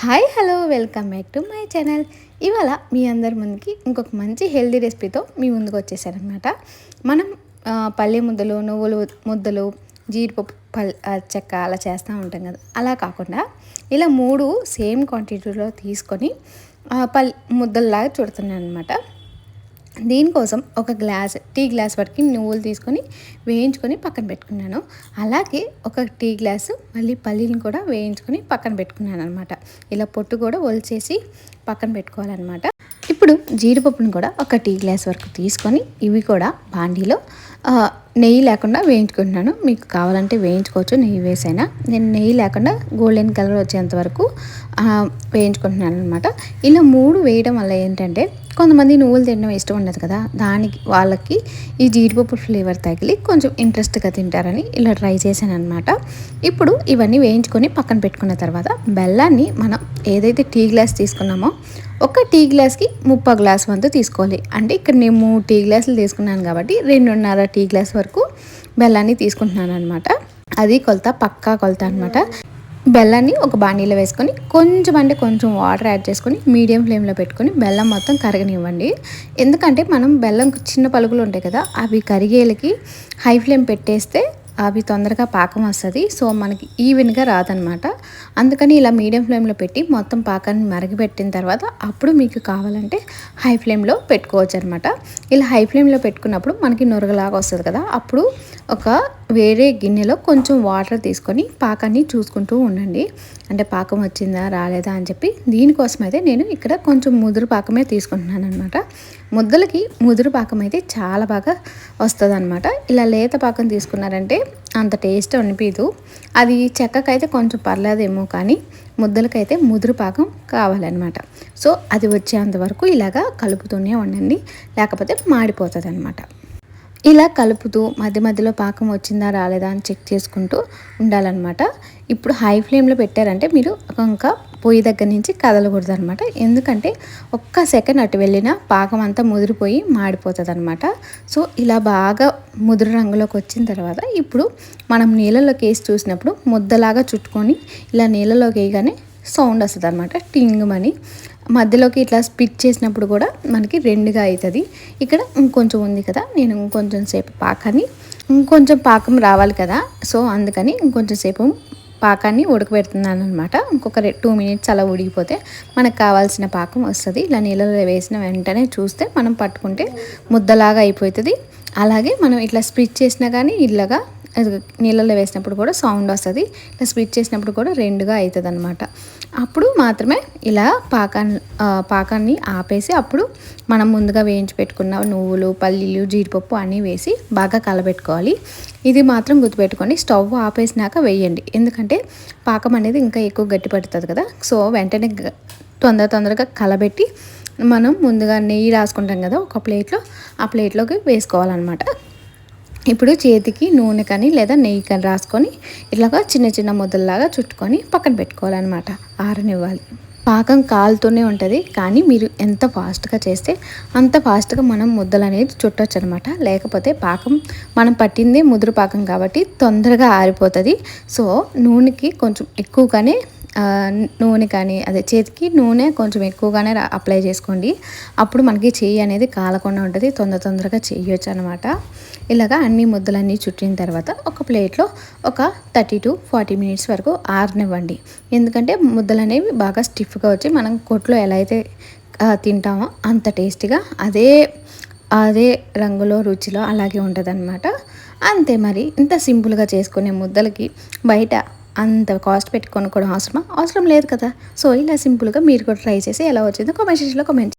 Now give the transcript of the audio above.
Hi hello welcome back to my channel. ఇవాళ మీ అందరి ముందుకి ఇంకొక మంచి హెల్దీ రెసిపీతో మీ ముందుకు వచ్చేసారనమాట మనం పల్లె ముద్దలు నువ్వులు ముద్దలు జీడిపప్పు పల్ చెక్క అలా చేస్తూ ఉంటాం కదా. అలా కాకుండా ఇలా మూడు సేమ్ క్వాంటిటీలో తీసుకొని పల్ ముద్దల్లాగా చుడుతున్నాను అనమాట దీనికోసం ఒక గ్లాస్ టీ గ్లాస్ వరకు నువ్వులు తీసుకొని వేయించుకొని పక్కన పెట్టుకున్నాను. అలాగే ఒక టీ గ్లాసు మళ్ళీ పల్లీలను కూడా వేయించుకొని పక్కన పెట్టుకున్నాను అనమాట ఇలా పొట్టు కూడా ఒలిచేసి పక్కన పెట్టుకోవాలన్నమాట. ఇప్పుడు జీడిపప్పును కూడా ఒక టీ గ్లాస్ వరకు తీసుకొని ఇవి కూడా బాండీలో నెయ్యి లేకుండా వేయించుకుంటున్నాను. మీకు కావాలంటే వేయించుకోవచ్చు నెయ్యి వేసైనా. నేను నెయ్యి లేకుండా గోల్డెన్ కలర్ వచ్చేంత వరకు వేయించుకుంటున్నాను అనమాట ఇలా మూడు వేయడం వల్ల ఏంటంటే కొంతమంది నువ్వులు తినడం ఇష్టం ఉండదు కదా. దానికి వాళ్ళకి ఈ జీడిపప్పు ఫ్లేవర్ తగిలి కొంచెం ఇంట్రెస్ట్గా తింటారని ఇలా ట్రై చేశాను అనమాట ఇప్పుడు ఇవన్నీ వేయించుకొని పక్కన పెట్టుకున్న తర్వాత బెల్లాన్ని మనం ఏదైతే టీ గ్లాస్ తీసుకున్నామో ఒక టీ గ్లాస్కి ముప్పై గ్లాస్ వంతు తీసుకోవాలి. అంటే ఇక్కడ నేను మూడు టీ గ్లాసులు తీసుకున్నాను కాబట్టి రెండున్నర టీ గ్లాస్ వరకు బెల్లాన్ని తీసుకుంటున్నాను అనమాట అది కొలత పక్కా కొలత అనమాట బెల్లాన్ని ఒక బాణీలో వేసుకొని కొంచెం అంటే కొంచెం వాటర్ యాడ్ చేసుకొని మీడియం ఫ్లేమ్లో పెట్టుకొని బెల్లం మొత్తం కరగనివ్వండి. ఎందుకంటే మనం బెల్లం చిన్న పలుకులు ఉంటాయి కదా అవి కరిగేలకి హై ఫ్లేమ్ పెట్టేస్తే అవి తొందరగా పాకం వస్తుంది. సో మనకి ఈవెన్గా రాదనమాట. అందుకని ఇలా మీడియం ఫ్లేమ్లో పెట్టి మొత్తం పాకాన్ని మరగబెట్టిన తర్వాత అప్పుడు మీకు కావాలంటే హై ఫ్లేమ్లో పెట్టుకోవచ్చు అనమాట ఇలా హై ఫ్లేమ్లో పెట్టుకున్నప్పుడు మనకి నొరగలాగా వస్తుంది కదా అప్పుడు ఒక వేరే గిన్నెలో కొంచెం వాటర్ తీసుకొని పాకాన్ని చూసుకుంటూ ఉండండి. అంటే పాకం వచ్చిందా రాలేదా అని చెప్పి దీనికోసం అయితే నేను ఇక్కడ కొంచెం ముదురు పాకమే తీసుకుంటున్నాను అనమాట ముద్దలకి ముదురు పాకం అయితే చాలా బాగా వస్తుంది అనమాట ఇలా లేత పాకం తీసుకున్నారంటే అంత టేస్ట్ అనిపించదు అది చెక్కకైతే కొంచెం పర్లేదేమో కానీ ముద్దలకైతే ముదురు పాకం కావాలన్నమాట. సో అది వచ్చేంత వరకు ఇలాగా కలుపుతూనే ఉండండి. లేకపోతే మాడిపోతుంది అనమాట ఇలా కలుపుతూ మధ్య మధ్యలో పాకం వచ్చిందా రాలేదా అని చెక్ చేసుకుంటూ ఉండాలన్నమాట. ఇప్పుడు హై ఫ్లేమ్లో పెట్టారంటే మీరు ఇంకా పొయ్యి దగ్గర నుంచి కదలకూడదు అనమాట ఎందుకంటే ఒక్క సెకండ్ అటు వెళ్ళినా పాకం అంతా ముదిరిపోయి మాడిపోతుంది అనమాట సో ఇలా బాగా ముదురు రంగులోకి వచ్చిన తర్వాత ఇప్పుడు మనం నీళ్ళలోకి వేసి చూసినప్పుడు ముద్దలాగా చుట్టుకొని ఇలా నీళ్ళలోకి వేయగానే సౌండ్ వస్తుంది అనమాట టింగ్ మధ్యలోకి ఇట్లా స్పిట్ చేసినప్పుడు కూడా మనకి రెండుగా అవుతుంది ఇక్కడ ఇంకొంచెం ఉంది కదా నేను ఇంకొంచెం సేపు పాకాన్ని ఇంకొంచెం పాకం రావాలి కదా సో అందుకని ఇంకొంచెం సేపు పాకాన్ని ఉడకబెడుతున్నాను అనమాట ఇంకొక టూ మినిట్స్ అలా ఉడికిపోతే మనకు కావాల్సిన పాకం వస్తుంది. ఇలా నీళ్ళలో వేసిన వెంటనే చూస్తే మనం పట్టుకుంటే ముద్దలాగా అయిపోతుంది. అలాగే మనం ఇట్లా స్ప్రిచ్ చేసినా కానీ ఇలాగా నీళ్ళలో వేసినప్పుడు కూడా సౌండ్ వస్తుంది. ఇలా స్ప్లిట్ చేసినప్పుడు కూడా రెండుగా అవుతుంది అనమాట అప్పుడు మాత్రమే ఇలా పాకాన్ని పాకాన్ని ఆపేసి అప్పుడు మనం ముందుగా వేయించి పెట్టుకున్న నువ్వులు పల్లీలు జీడిపప్పు అన్నీ వేసి బాగా కలబెట్టుకోవాలి. ఇది మాత్రం గుర్తుపెట్టుకోండి స్టవ్ ఆపేసినాక వేయండి. ఎందుకంటే పాకం అనేది ఇంకా ఎక్కువ గట్టి పడుతుంది కదా. సో వెంటనే తొందర తొందరగా కలబెట్టి మనం ముందుగా నెయ్యి రాసుకుంటాం కదా ఒక ప్లేట్లో ఆ ప్లేట్లోకి వేసుకోవాలన్నమాట. ఇప్పుడు చేతికి నూనె కానీ లేదా నెయ్యి కానీ రాసుకొని ఇట్లాగా చిన్న చిన్న ముద్దల్లాగా చుట్టుకొని పక్కన పెట్టుకోవాలన్నమాట. ఆరనివ్వాలి. పాకం కాలుతూనే ఉంటుంది కానీ మీరు ఎంత ఫాస్ట్గా చేస్తే అంత ఫాస్ట్గా మనం ముద్దలు అనేది చుట్టొచ్చు అనమాట లేకపోతే పాకం మనం పట్టిందే ముదురు పాకం కాబట్టి తొందరగా ఆరిపోతుంది. సో నూనెకి కొంచెం ఎక్కువగానే నూనె కానీ అదే చేతికి నూనె కొంచెం ఎక్కువగానే అప్లై చేసుకోండి. అప్పుడు మనకి చెయ్యి అనేది కాలకుండా ఉంటుంది. తొందర తొందరగా చేయొచ్చు అనమాట ఇలాగా అన్ని ముద్దలన్నీ చుట్టిన తర్వాత ఒక ప్లేట్లో ఒక థర్టీ టు ఫార్టీ మినిట్స్ వరకు ఆరనివ్వండి. ఎందుకంటే ముద్దలు అనేవి బాగా స్టిఫ్గా వచ్చి మనం కొట్లో ఎలా అయితే తింటామో అంత టేస్టీగా అదే అదే రంగులో రుచిలో అలాగే ఉంటుంది అంతే మరి. ఇంత సింపుల్గా చేసుకునే ముద్దలకి బయట అంత కాస్ట్ పెట్టుకొని కూడా అవసరమా? అవసరం లేదు కదా. సో ఇలా సింపుల్గా మీరు కూడా ట్రై చేసి ఎలా వచ్చిందో కామెంట్ సెక్షన్లో కామెంట్